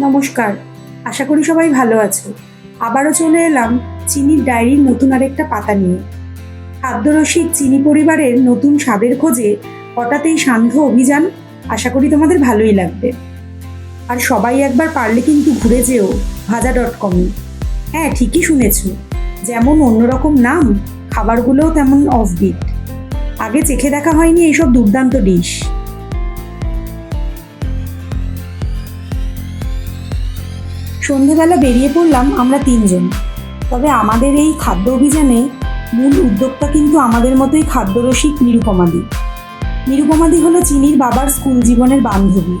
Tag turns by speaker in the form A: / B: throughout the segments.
A: নমস্কার, আশা করি সবাই ভালো আছো। আবারও চলে এলাম চিনির ডায়েরির নতুন আরেকটা পাতা নিয়ে। খাদ্যরসিক চিনি পরিবারের নতুন স্বাদের খোঁজে হঠাৎ এই সান্ধ্য অভিযান আশা করি তোমাদের ভালোই লাগবে। আর সবাই একবার পারলে কিন্তু ঘুরে যেও ভাজা ডট কমে হ্যাঁ ঠিকই শুনেছ। যেমন অন্যরকম নাম, খাবারগুলোও তেমন অফবিট আগে চেখে দেখা হয়নি এইসব দুর্দান্ত ডিশ সন্ধেবেলা বেরিয়ে পড়লাম আমরা তিনজন। তবে আমাদের এই খাদ্য অভিযানে মূল উদ্যোক্তা কিন্তু আমাদের মতোই খাদ্যরসিক নিরুপমাদি। নিরুপমাদি হলো চিনির বাবার স্কুল জীবনের বান্ধবী।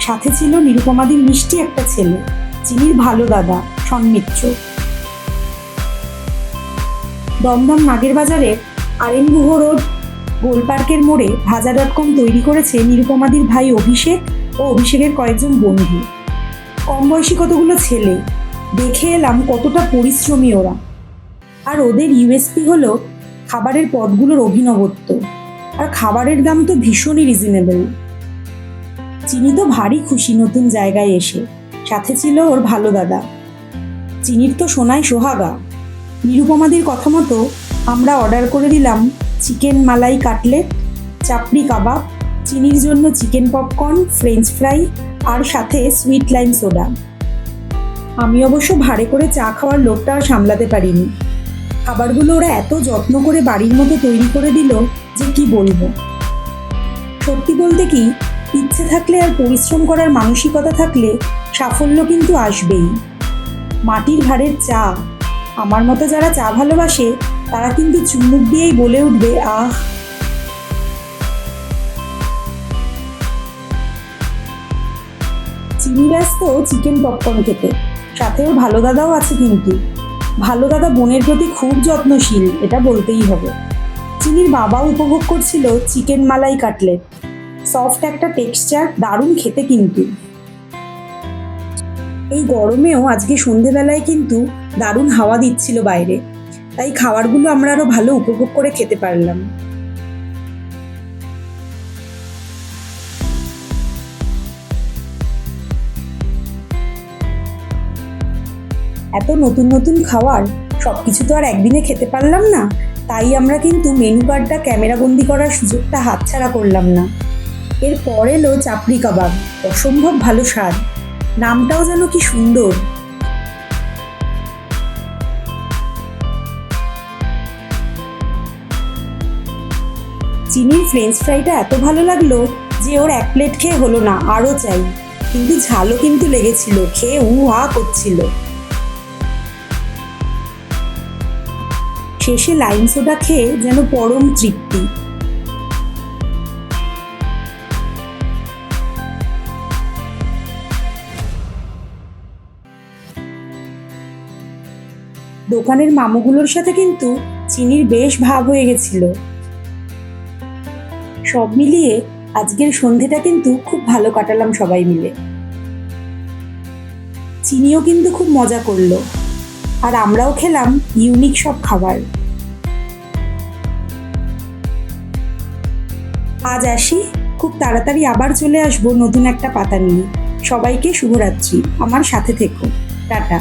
A: সাথে ছিল নিরুপমাদির মিষ্টি একটা ছেলে, চিনির ভালো দাদা সন্মিত্র দমদম নাগের বাজারে আরেন গুহ রোড গোল পার্কের মোড়ে ভাজা ডট কম তৈরি করেছে নিরুপমাদির ভাই অভিষেক ও অভিষেকের কয়েকজন বন্ধু। কম বয়সী কতগুলো ছেলে। দেখে এলাম কতটা পরিশ্রমী ওরা। আর ওদের ইউএসপি হলো খাবারের পদগুলোর অভিনবত্ব। আর খাবারের দাম তো ভীষণই রিজনেবল চিনি তো ভারী খুশি নতুন জায়গায় এসে। সাথে ছিল ওর ভালো দাদা। চিনির তো সোনায় সোহাগা। নিরুপমাদির কথা মতো আমরা অর্ডার করে দিলাম চিকেন মালাই কাটলেট, চাপড়ি কাবাব, চিনির জন্য চিকেন পপকর্ন ফ্রেঞ্চ ফ্রাই আর সাথে সুইট লাইম সোডা আমি অবশ্য ভাড়ে করে চা খাওয়ার লোকটা আর সামলাতে পারিনি। খাবারগুলো ওরা এত যত্ন করে বাড়ির মতো তৈরি করে দিল যে কি বলব। সত্যি বলতে কি, ইচ্ছে থাকলে আর পরিশ্রম করার মানসিকতা থাকলে সাফল্য কিন্তু আসবেই। মাটির ভাড়ের চা। আমার মতো যারা চা ভালোবাসে, তারা কিন্তু চুমুক দিয়েই বলে উঠবে, আহ! চিনি ব্যস্ত চিকেন পপকর্ন খেতে। সাথেও ভালো দাদাও আছে কিন্তু। ভালো দাদা বোনের প্রতি খুব যত্নশীল, এটা বলতেই হবে। চিনির বাবাও উপভোগ করছিল চিকেন মালাই কাটলেট সফট একটা টেক্সচার দারুণ খেতে কিন্তু। এই গরমেও আজকে সন্ধেবেলায় কিন্তু দারুণ হাওয়া দিচ্ছিল বাইরে। তাই খাবারগুলো আমরা আরও ভালো উপভোগ করে খেতে পারলাম। এত নতুন নতুন খাবার সব কিছু তো আর একদিনে খেতে পারলাম না। তাই আমরা কিন্তু মেনু কার্ডটা ক্যামেরাবন্দি করার সুযোগটা হাতছাড়া করলাম না। এরপর এলো চাপড়ি কাবাব, অসম্ভব ভালো স্বাদ। নামটাও যেন কি সুন্দর। চিনির ফ্রেঞ্চ ফ্রাইটা এত ভালো লাগল যে ওর এক প্লেট খেয়ে হলো না, আরও চাই। কিন্তু ঝালও কিন্তু লেগেছিল, খেয়ে উ হা করছিল। শেষে লাইম সোডা খেয়ে যেন পরম তৃপ্তি। দোকানের মামুগুলোর সাথে কিন্তু চিনির বেশ ভাব হয়ে গেছিল। সব মিলিয়ে আজকের সন্ধেটা কিন্তু খুব ভালো কাটালাম সবাই মিলে। চিনিও কিন্তু খুব মজা করল। আর আমরাও খেলাম ইউনিক সব খাবার। আজ আসি, খুব তাড়াতাড়ি আবার চলে আসব নতুন একটা পাতা নিয়ে। সবাইকে শুভরাত্রি, আমার সাথে থেকো। টাটা।